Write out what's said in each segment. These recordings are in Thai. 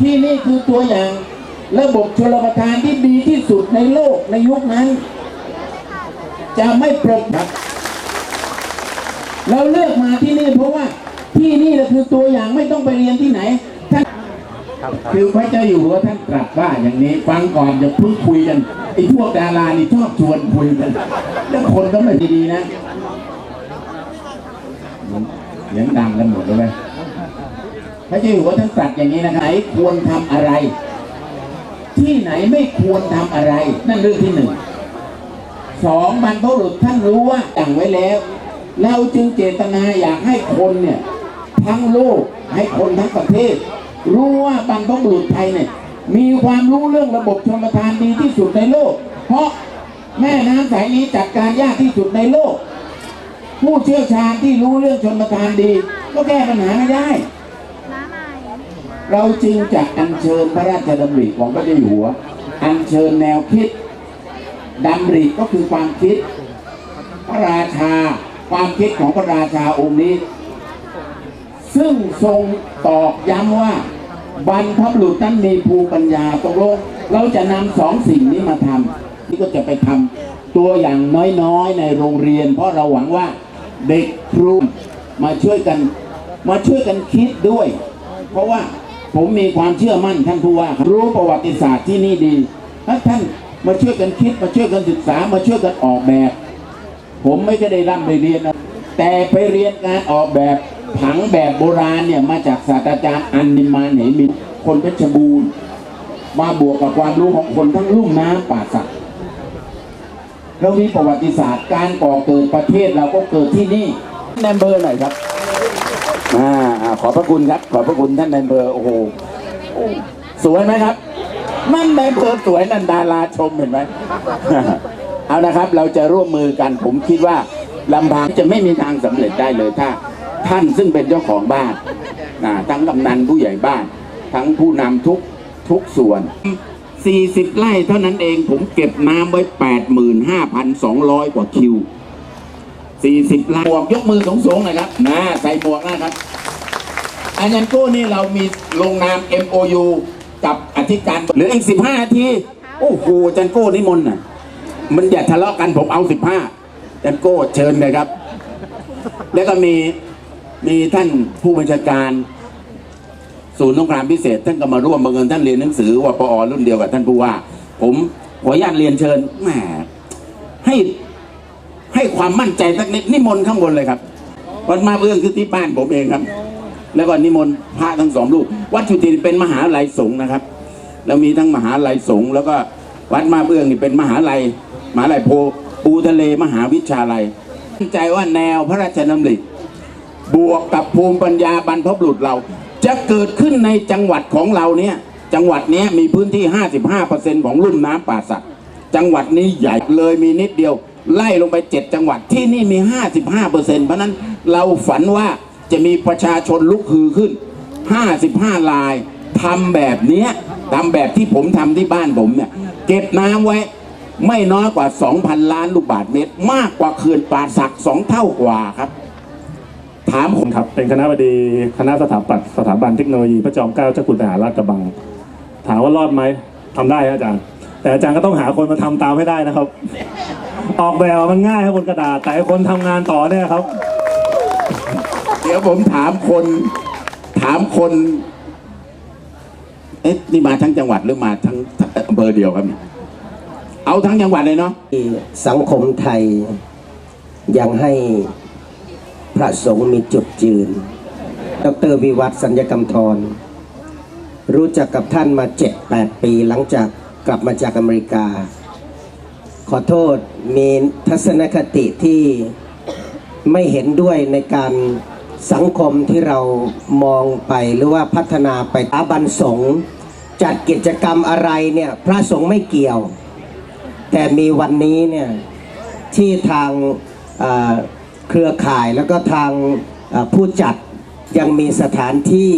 ที่นี่คือตัวอย่างระบบชลประทานที่ดีที่สุดในโลกในยุคนั้น จะไม่ปรบครับ เราเลือกมาที่นี่เพราะว่าที่นี่แหละคือตัวอย่างไม่ต้องไปเรียนที่ไหนท่านคือพระเจ้าอยู่หัวท่านตรัสว่าอย่างนี้ฟังก่อนอย่าเพิ่งคุยกันไอ้พวกดารานี่ชอบชวนคุยกันแล้วคนก็ไม่ดีๆนะเสียงดังกันหมดเลยไหม ระเจ้าอยู่หัวท่านตรัสอย่างนี้นะครับไหนควรทำอะไร ที่ไหนไม่ควรทำอะไร นั่นเรื่องที่หนึ่งสองบรรพบุรุษท่านรู้ว่าตั้งไว้แล้ว เราจึงเจตนาอยากให้คนเนี่ยทั้งโลกให้คนทั้งประเทศ รู้ว่าบรรพบุรุษไทยเนี่ยมีความรู้เรื่องระบบชลประทานดีที่สุดในโลก เพราะแม่น้ำสายนี้จัดการยากที่สุดในโลก ผู้เชี่ยวชาญที่รู้เรื่องชลประทานดี ก็แก้ปัญหาไม่ได้ เราจึงจะอัญเชิญพระราชดำริของพระเจ้าอยู่หัว อัญเชิญแนวคิดดำริก็คือความคิด พระราชาความคิดของพระราชาองค์นี้ ซึ่งทรงตอกย้ำว่าบรรพบุรุษนั้นมีภูปัญญาตกลงเราจะนำสองสิ่งนี้มาทำนี่ก็จะไปทำตัวอย่างน้อยๆ ในโรงเรียน เพราะเราหวังว่าเด็กครูมาช่วยกันมาช่วยกันคิดด้วย เพราะว่า ผมมีความเชื่อมั่นท่านผู้ว่าครับรู้ประวัติศาสตร์ที่นี่ดีถ้าท่านมาช่วยกันคิดมาช่วยกันศึกษามาช่วยกันออกแบบ ผมไม่ได้ร่ำไปเรียนนะแต่ไปเรียนการออกแบบผังแบบโบราณเนี่ยมาจากศาสตราจารย์อันนิมานเหมินคนเพชรบูรณ์มาบวกกับความรู้ของคนทั้งลุ่มน้ำป่าสักเรามีประวัติศาสตร์การก่อเกิดประเทศเราก็เกิดที่นี่แนมเบอร์หน่อยครับ อ่าอ่าขอบพระคุณครับ ขอบพระคุณท่านแนมเบอร์โอ้โหโอ้สวยไหมครับ นั่นแนมเบอร์สวยนั่นดาราชมเห็นไหม เอานะครับ เราจะร่วมมือกันผมคิดว่าลำพังจะไม่มีทางสำเร็จได้เลยถ้า ท่านซึ่งเป็นเจ้าของบ้านนะทั้งกำนันผู้ใหญ่บ้าน ทั้งผู้นำทุกทุกส่วน 40 ไร่เท่านั้นเองผมเก็บน้ำไว้ 85,200 กว่าคิว 40ไร่หมวกยกมือสูงๆหน่อยครับนะใส่หมวกนะครับอันยันโก้นี่เรามีลงนาม MOU กับอธิการเหลืออีก 15นาที โอ้โหอาจันโก้นิมนต์น่ะ มันอย่าทะเลาะกันผมเอา 15จันโก้เชิญเลยครับ แล้วก็มีมีท่านผู้บัญชาการศูนย์สงครามพิเศษ ท่านก็มาร่วมบังเอิญท่านเรียนหนังสือว่าปอรุ่นเดียวกับท่านผู้ว่า ผมขออนุญาตเรียนเชิญแหมให้ ให้ความมั่นใจสักนิดนิมนต์ข้างบนเลยครับวัดมาเบื้องคือที่บ้านผมเองครับ แล้วก็นิมนต์พระทั้งสองรูปวัดจุติเป็นมหาลัยสงฆ์นะครับ แล้วมีทั้งมหาลัยสงฆ์แล้วก็วัดมาเบื้องนี่เป็นมหาลัยมหาลัยโพปูทะเลมหาวิชาลัยตั้งใจว่าแนวพระราชดำริบวกกับภูมิปัญญาบรรพบุรุษเรา จะเกิดขึ้นในจังหวัดของเราเนี่ยจังหวัดนี้มีพื้นที่ 55%ของลุ่มน้ำป่าสัก จังหวัดนี้ใหญ่เลยมีนิดเดียว ไล่ลงไป7จังหวัดที่นี่มี 55%เซ็นต์เพราะนั้นเราฝันว่าจะมีประชาชนลุกฮือขึ้น 55 ลายทำแบบเนี้ยทำแบบที่ผมทำที่บ้านผมเนี่ยเก็บน้ำไว้ไม่น้อยกว่า 2,000 ล้านลูกบาทเมตร มากกว่าเขื่อนป่าสักสองเท่ากว่าครับ ถามผมครับ เป็นคณะบดีคณะสถาปัตย์สถาบันเทคโนโลยีพระจอมเกล้าเจ้าคุณทหารราชกระบัง ถามว่ารอดไหมทำได้ครับอาจารย์ แต่อาจารย์ก็ต้องหาคนมาทำตามให้ได้นะครับ ออกแบบมันง่ายครับบนกระดาษ แต่ไอ้คนทำงานต่อเนี่ยครับ เดี๋ยวผมถามคน ถามคน เอ๊ะนี่มาทั้งจังหวัดหรือมาทั้งอำเภอเดียวครับเนี่ยเอาทั้งจังหวัดเลยเนาะ ที่สังคมไทยยังให้พระสงฆ์มีจุดยืน ดรวิวัฒน์สัญญกรรมทร รู้จักกับท่านมาเจ็ดแปดปีหลังจากกลับมาจากอเมริกา ขอโทษมีทัศนคติที่ไม่เห็นด้วยในการสังคมที่เรามองไปหรือว่าพัฒนาไปสถาบันสงจัดกิจกรรมอะไรเนี่ยพระสงฆ์ไม่เกี่ยว แต่มีวันนี้เนี่ยที่ทางเครือข่ายแล้วก็ทางผู้จัดยังมีสถานที่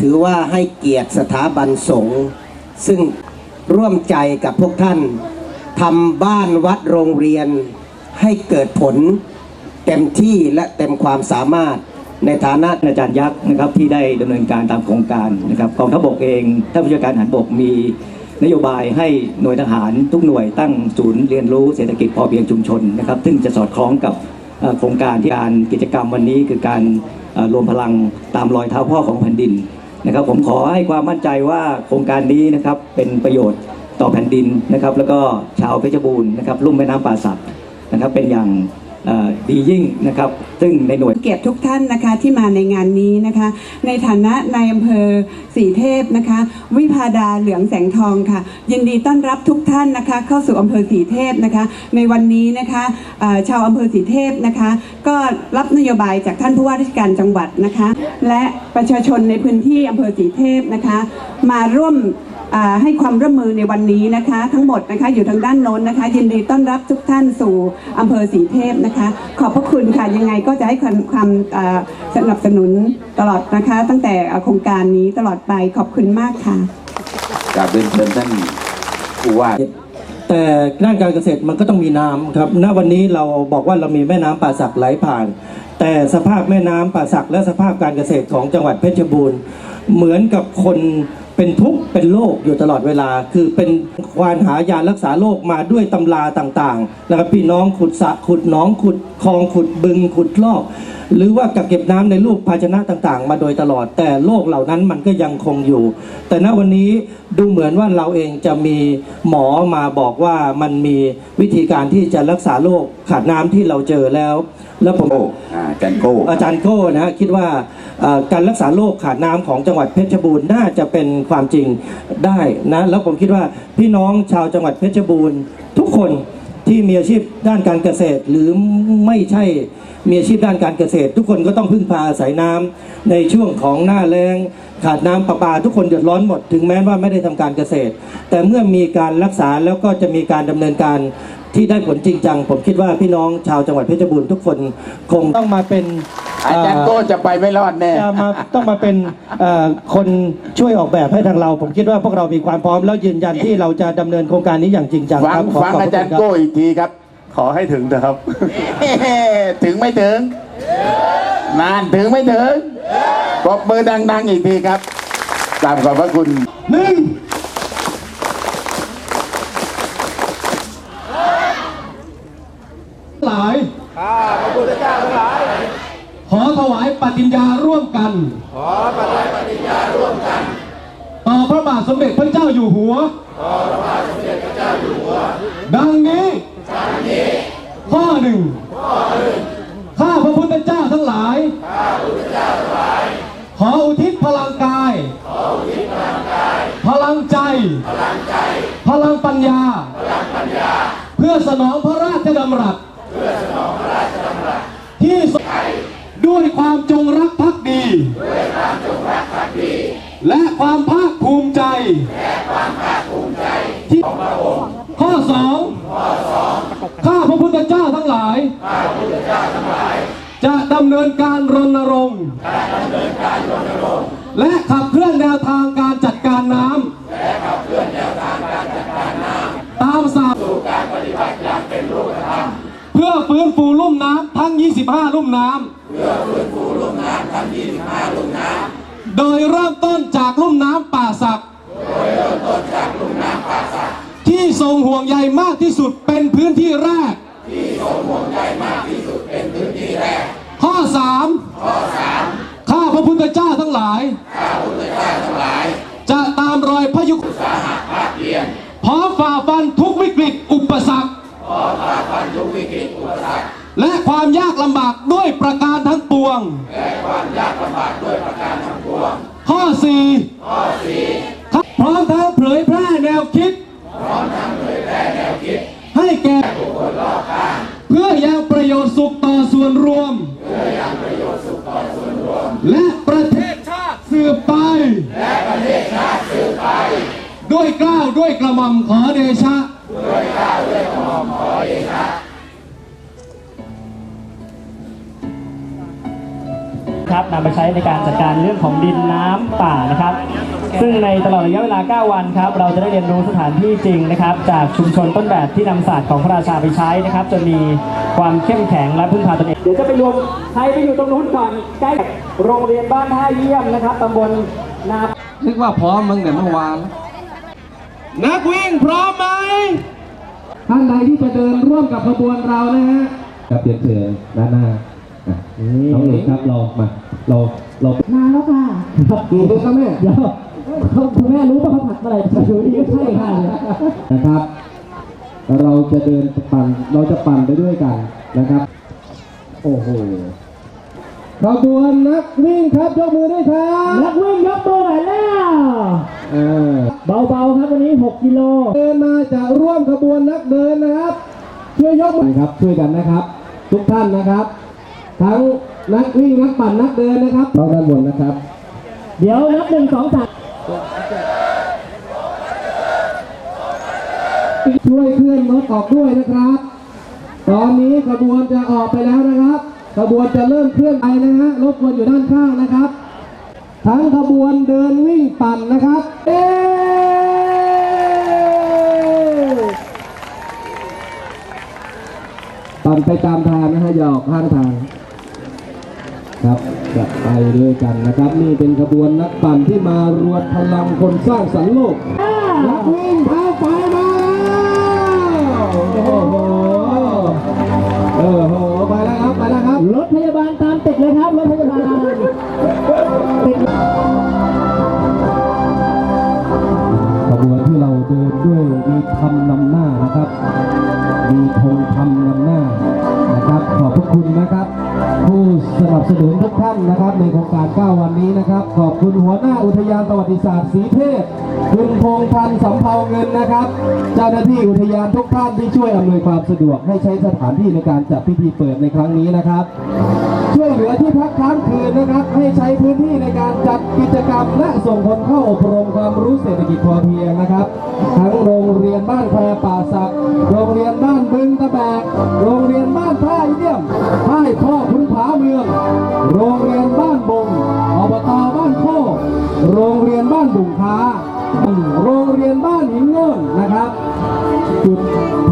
ถือว่าให้เกียรติสถาบันสงฆ์ซึ่งร่วมใจกับพวกท่าน ทำบ้านวัดโรงเรียนให้เกิดผลเต็มที่และเต็มความสามารถในฐานะอาจารย์ยักษ์นะครับที่ได้ดำเนินการตามโครงการนะครับกองทัพบกเองท่านผู้จัดการทหารบกมีนโยบายให้หน่วยทหารทุกหน่วยตั้งศูนย์เรียนรู้เศรษฐกิจพอเพียงชุมชนนะครับซึ่งจะสอดคล้องกับโครงการที่การกิจกรรมวันนี้คือการรวมพลังตามรอยเท้าพ่อของแผ่นดินนะครับผมขอให้ความมั่นใจว่าโครงการนี้นะครับเป็นประโยชน์ ต่อแผ่นดินนะครับ แล้วก็ชาวเพชรบูรณ์นะครับลุ่มแม่น้ำป่าสักนะครับ เป็นอย่างดียิ่งนะครับ ซึ่งในหน่วยเกียรติทุกท่านนะคะที่มาในงานนี้นะคะ ในฐานะนายอำเภอสีเทพนะคะ วิพาดาเหลืองแสงทองค่ะ ยินดีต้อนรับทุกท่านนะคะ เข้าสู่อำเภอสีเทพนะคะ ในวันนี้นะคะชาวอำเภอสีเทพนะคะ ก็รับนโยบายจากท่านผู้ว่าราชการจังหวัดนะคะ และประชาชนในพื้นที่อำเภอสีเทพนะคะ มาร่วม ให้ความร่วมมือในวันนี้นะคะ ทั้งหมดนะคะอยู่ทางด้านโน้นนะคะ ยินดีต้อนรับทุกท่านสู่อำเภอสีเทพนะคะ ขอบพระคุณค่ะยังไงก็จะให้ความความอ่าสนับสนุนตลอดนะคะ ตั้งแต่โครงการนี้ตลอดไปขอบคุณมากค่ะกราบเรียนเชิญท่านผู้ว่าแต่ด้านการเกษตรมันก็ต้องมีน้ำครับ ณ วันนี้เราบอกว่าเรามีแม่น้ำป่าสักไหลผ่าน แต่สภาพแม่น้ำป่าสักและสภาพการเกษตรของจังหวัดเพชรบูรณ์ เหมือนกับคน เป็นทุกข์เป็นโรคอยู่ตลอดเวลา คือเป็นควานหายารักษาโรคมาด้วยตำราต่างๆนะครับพี่น้องขุดสระขุดหนองขุดคลองขุดบึงขุดลอก หรือว่ากักเก็บน้ำในรูปภาชนะต่างๆ มาโดยตลอด แต่โรคเหล่านั้นมันก็ยังคงอยู่ แต่ณวันนี้ดูเหมือนว่าเราเองจะมีหมอมาบอกว่ามันมีวิธีการที่จะรักษาโรคขาดน้ำที่เราเจอแล้ว แล้วผมโก้อ่าอาจันโก้อาจารย์โก้นะฮะคิดว่าเอ่อ การรักษาโรคขาดน้ำของจังหวัดเพชรบูรณ์น่าจะเป็นความจริงได้นะแล้วผมคิดว่าพี่น้องชาวจังหวัดเพชรบูรณ์ทุกคนที่มีอาชีพด้านการเกษตรหรือไม่ใช่มีอาชีพด้านการเกษตร ทุกคนก็ต้องพึ่งพาอาศัยน้ำในช่วงของหน้าแล้งขาดน้ำประปา ทุกคนเดือดร้อนหมดถึงแม้ว่าไม่ได้ทำการเกษตร แต่เมื่อมีการรักษาแล้วก็จะมีการดำเนินการ ที่ได้ผลจริงจัง ผมคิดว่าพี่น้องชาวจังหวัดเพชรบูรณ์ทุกคนคงต้องมาเป็นอาจารย์โก้จะไปไม่รอดแน่จะมาต้องมาเป็นเอ่อคนช่วยออกแบบให้ทางเรา ผมคิดว่าพวกเรามีความพร้อมแล้วยืนยันที่เราจะดำเนินโครงการนี้อย่างจริงจังฟัคงรับขอฟังขอบพอาระจาคุรณย์ครับโก้อีกทีครับ ขอให้ถึงนะครับ ถึงไม่ถึงนานถึงไม่ถึงปรบมือดัง ๆ อีกทีครับกราบขอบพระคุณหนึ่ง หลาย ข้าพระพุทธเจ้าทั้งหลาย ขอถวายปฏิญญาร่วมกัน ขอถวายปฏิญญาร่วมกัน ต่อพระบาทสมเด็จพระเจ้าอยู่หัว ต่อพระบาทสมเด็จพระเจ้าอยู่หัว ดังนี้ ดังนี้ ข้อหนึ่งข้อหนึ่งข้าพระพุทธเจ้าทั้งหลาย ข้าพระพุทธเจ้าทั้งหลาย ขออุทิศพลังกาย ขออุทิศพลังกาย พลังใจ พลังใจ พลังปัญญา พลังปัญญา เพื่อสนองพระราชดำรัส ที่สด้วยความจงรักภักดี และความภาคภูมิใจ ที่ข้อสองข้าพระพุทธเจ้าทั้งหลาย จะดำเนินการรณรงค์และขับเคลื่อนแนวทางการจัดการน้ำตามสา ฟื้นฟูลุ่มน้ำทั้ง 25 ลุ่มน้ำเพื่อฟื้นฟูลุ่มน้ำทั้ง 25 ลุ่มน้ำโดยเริ่มต้นจากลุ่มน้ำป่าสักโดยเริ่มต้นจากลุ่มน้ำป่าสักที่ทรงห่วงใยมากที่สุดเป็นพื้นที่แรก ที่ทรงห่วงใยมากที่สุดเป็นพื้นที่แรก ข้อ 3 ข้อ 3 ข้าพระพุทธเจ้าทั้งหลาย ข้าพระพุทธเจ้าทั้งหลาย จะตามรอยพระยุคสาหะภาคเพียรพร้อมฝ่าฟันทุกวิกฤตอุปสรรค และความยากลำบากด้วยประการทั้งปวง และความยากลำบากด้วยประการทั้งปวง ข้อสี่ข้อสี่พร้อมทั้งเผยแพร่แนวคิด พร้อมทั้งเผยแพร่แนวคิด ให้แก่บุคคลรอบข้างเพื่อยังประโยชน์สุขต่อส่วนรวม เพื่อยังประโยชน์สุขต่อส่วนรวม และประเทศชาติสืบไป และประเทศชาติสืบไป ด้วยเกล้าวด้วยกระหม่อมขอเดชะ ครับนำไปใช้ในการจัดการเรื่องของดินน้ำป่านะครับ ซึ่งในตลอดระยะเวลา 9 วันครับเราจะได้เรียนรู้สถานที่จริงนะครับ จากชุมชนต้นแบบที่นำศาสตร์ของพระราชาไปใช้นะครับจนมีความเข้มแข็งและพึ่งพาตนเองเดี๋ยวจะไปรวมใครไปอยู่ตรงนู้นก่อนใกล้โรงเรียนบ้านท่าเยี่ยมนะครับตำบลนานึกว่าพร้อมมึงแต่เมื่อวานนักวิ่งพร้อมไหม ท่านใดที่จะเดินร่วมกับขบวนเรานะฮะครับเรียนเชิญด้านหน้าอะน้องเอกครับเรามาเราเรานานแล้วค่ะครับดูดูครับแม่เดี๋ยวคุณแม่รู้ว่าเขาผัดเมื่อไหร่จะอยู่ดีก็ใช่ค่ะนะครับ เราจะเดินปั่นเราจะปั่นไปด้วยกันนะครับ โอ้โห ขบวนนักวิ่งครับยกมือด้วยครับนักวิ่งยกตัวหน่อยแล้วเออเบาๆครับวันนี้ 6 กิโลเดินมาจะร่วมขบวนนักเดินนะครับ ช่วยยกมือครับช่วยกันนะครับ ทุกท่านนะครับ ทั้งนักวิ่งนักปั่นนักเดินนะครับต้องด้านบนนะครับ เดี๋ยวนับหนึ่งสองสามช่วยเคลื่อนรถออกด้วยนะครับ ตอนนี้ขบวนจะออกไปแล้วนะครับ ขบวนจะเริ่มเคลื่อนไปนะฮะรถควรอยู่ด้านข้างนะครับ ทั้งขบวนเดินวิ่งปั่นนะครับเอ๊ปั่นไปตามทางนะฮะอย่าออกข้างทางครับจะไปด้วยกันนะครับ นี่เป็นขบวนนักปั่นที่มารวมพลังคนสร้างสรรค์โลกนักวิ่งเท้า บาลตามติดเลยครับรถพยาบาลติดขบวนที่เราเดินด้วยมีธรรมนำหน้านะครับ มีธงธรรมนำหน้านะครับ ขอบพระคุณนะครับ นทุกท่านะครับในโครงการ 9 วันนี้นะครับ ขอบคุณหัวหน้าอุทยานประวัติศาสตร์สีเทพ คุณพงพันธ์สำเภาเงินนะครับ เจ้าหน้าที่อุทยานทุกท่านที่ช่วยอำนวยความสะดวกให้ใช้สถานที่ในการจัดพิธีเปิดในครั้งนี้นะครับ ช่วยเหลือที่พักค้างคืนนะครับ ให้ใช้พื้นที่ในการจัดกิจกรรม และส่งคนเข้าอบรมความรู้เศรษฐกิจพอเพียงนะครับ ทั้งโรงเรียนบ้านแควป่าสัก โรงเรียนบ้านบึงตะแบก โรงเรียนบ้านท่าเยี่ยมค่ายพ่อาเมือง โรงเรียนบ้านบงอบตบ้านโคกโรงเรียนบ้านบุงค้า โรงเรียนบ้านหินง่นนะครับจุด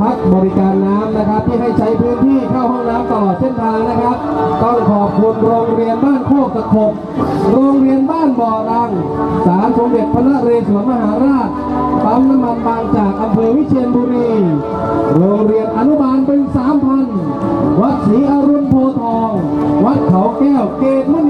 พักบริการน้ำนะครับ ที่ให้ใช้พื้นที่เข้าห้องน้ำตลอดเส้นทางนะครับ ต้องขอบคุณโรงเรียนบ้านโคกตะคบโรงเรียนบ้านบ่อรังศาลสมเด็จพระนเรศวรมหาราชปั๊มน้ำมันบางจากอำเภอวิเชียรบุรี โรงเรียนอนุบาลเป็นสามพันวัดศรีอรุณโพทอง เขาแก้วเกตมัน